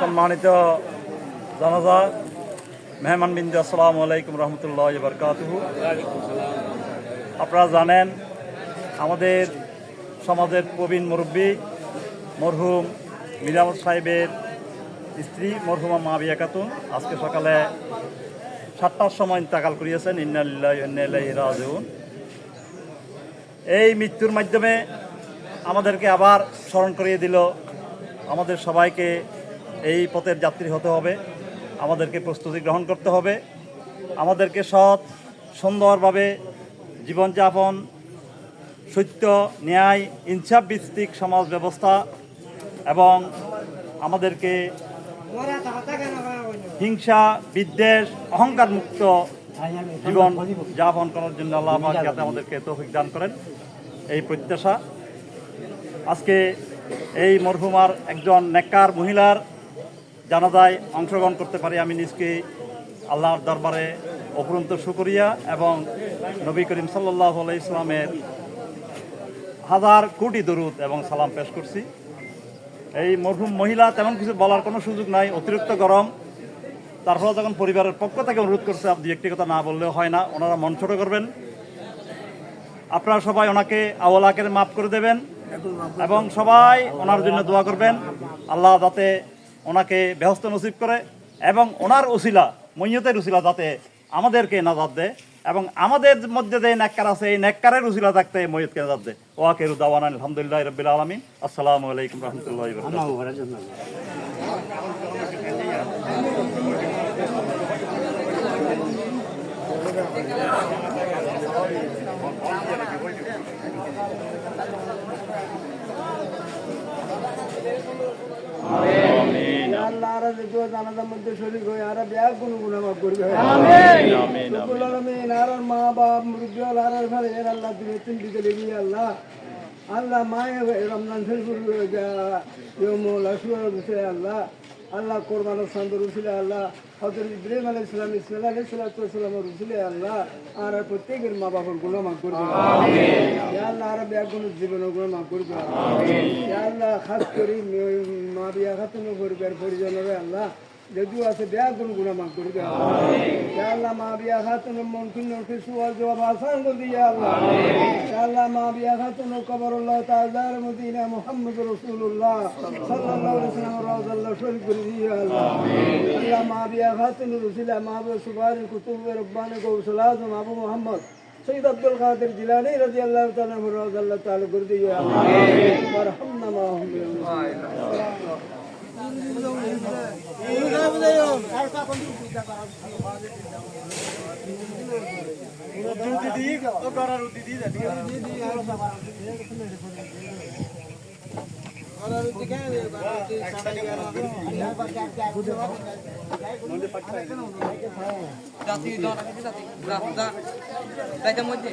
সম্মানিত জানাজা মেহমান বিন্দু আসসালামু আলাইকুম রহমতুল্লাহ বরকাতুহু। আপনারা জানেন, আমাদের সমাজের প্রবীণ মুরব্বী মরহুম মিরামত সাহেবের স্ত্রী মরহুমা মাবিয়া খাতুন আজকে সকালে সাতটার সময় ইন্তাকাল করিয়েছেন। ইন্নালিল্লাহ রাজুন এই মৃত্যুর মাধ্যমে আমাদেরকে আবার স্মরণ করিয়ে দিল। আমাদের সবাইকে এই পথের যাত্রী হতে হবে। আমাদেরকে প্রস্তুতি গ্রহণ করতে হবে। আমাদেরকে সৎ, সুন্দরভাবে জীবনযাপন, সত্য, ন্যায়, ইনসাফ ভিত্তিক সমাজ ব্যবস্থা এবং আমাদেরকে হিংসা, বিদ্বেষ, অহংকার মুক্ত জীবন যাপন করার জন্য আল্লাহ আমাদেরকে তৌফিক দান করেন। এই প্রত্যাশা আজকে এই মরহুমার একজন নেককার মহিলার জানাজায় অংশগ্রহণ করতে পারি আমি নিজকে আল্লাহর দরবারে অপরন্ত শুকরিয়া এবং নবী করিম সাল্লাহ ইসলামের হাজার কোটি দরুদ এবং সালাম পেশ করছি। এই মরহুম মহিলা তেমন কিছু বলার কোনো সুযোগ নাই, অতিরিক্ত গরম। তারপরে যখন পরিবারের পক্ষ থেকে অনুরোধ করছে, আপনি একটি কথা না বললেও হয় না, ওনারা মন ছোট করবেন। আপনারা সবাই ওনাকে আওয়ালাকের মাফ করে দেবেন। এবং সবাই ওনার জন্য দোয়া করবেন। আল্লাহ যাতে ওনাকে ব্যস্ত নসিব করে এবং ওনার উসিলা মৈয়তের উসিলা যাতে আমাদেরকে নাজাদ দেয় এবং আমাদের মধ্যে যে নেককার আছে, এই নেককারের উসিলা থাকতে মৈয়তকে নাজাদ দেয়। ওয়াকে রুদাওয়ান আলহামদুলিল্লাহ রবিল আলমিন। আসসালামু আলাইকুম রহমতুল্লাহ আল্লাহ আর যদিও জানাজার মধ্যে শরীর হয়ে আর ব্যাগ কোনো গুণা মাফ করবে। আর মা বাপ মুরব্বী আর এর আল্লাহ তুমি লেগে আল্লাহ। আল্লাহ মায়ে রমজান ইয়মুল আশুয়ার আল্লাহ। আল্লাহ কোরবান সন্দর উঠিলে আল্লাহ হজরত ইব্রাহিম আলাই ইসলাম ইসলাম আলাই সালাতামের উঠিলে আল্লাহ আর প্রত্যেকের মা বাবারগুলো মাফ করবে ইয়া আল্লাহ আর ব্যাগ কোনো গুলো মাফ করবে ইয়া আল্লাহ খাস করি মা বিয়া খাতুন পরিবার পরিজনের আল্লাহ যদিও আছে বেয়া কোন গুণা মাফ করে দেওয়া আল্লাহ মা বিয়া খাতুন মন কিন্ন সুয়াল জবাব আসান করে দিয়া আল্লাহ আল্লাহ মা বিয়া খাতুন কবর আল্লাহ তাআলার মদিনা মুহাম্মদ রাসূলুল্লাহ সাল্লাল্লাহু আলাইহি ওয়াসাল্লাম রাজাল্লাহ শরীফ করে দিয়া আল্লাহ আল্লাহ মা বিয়া খাতুন রসুলা মা বিয়া সুবারি কুতুব রব্বানি গৌসুল আজম আবু মুহাম্মদ سيد عبد القادر جيلاني رضي الله تعالى عنه رضي الله تعالى قردي يا الله وارحمنا معهم يا الله জাতি দল জাতি রাস্তা তাইটার মধ্যে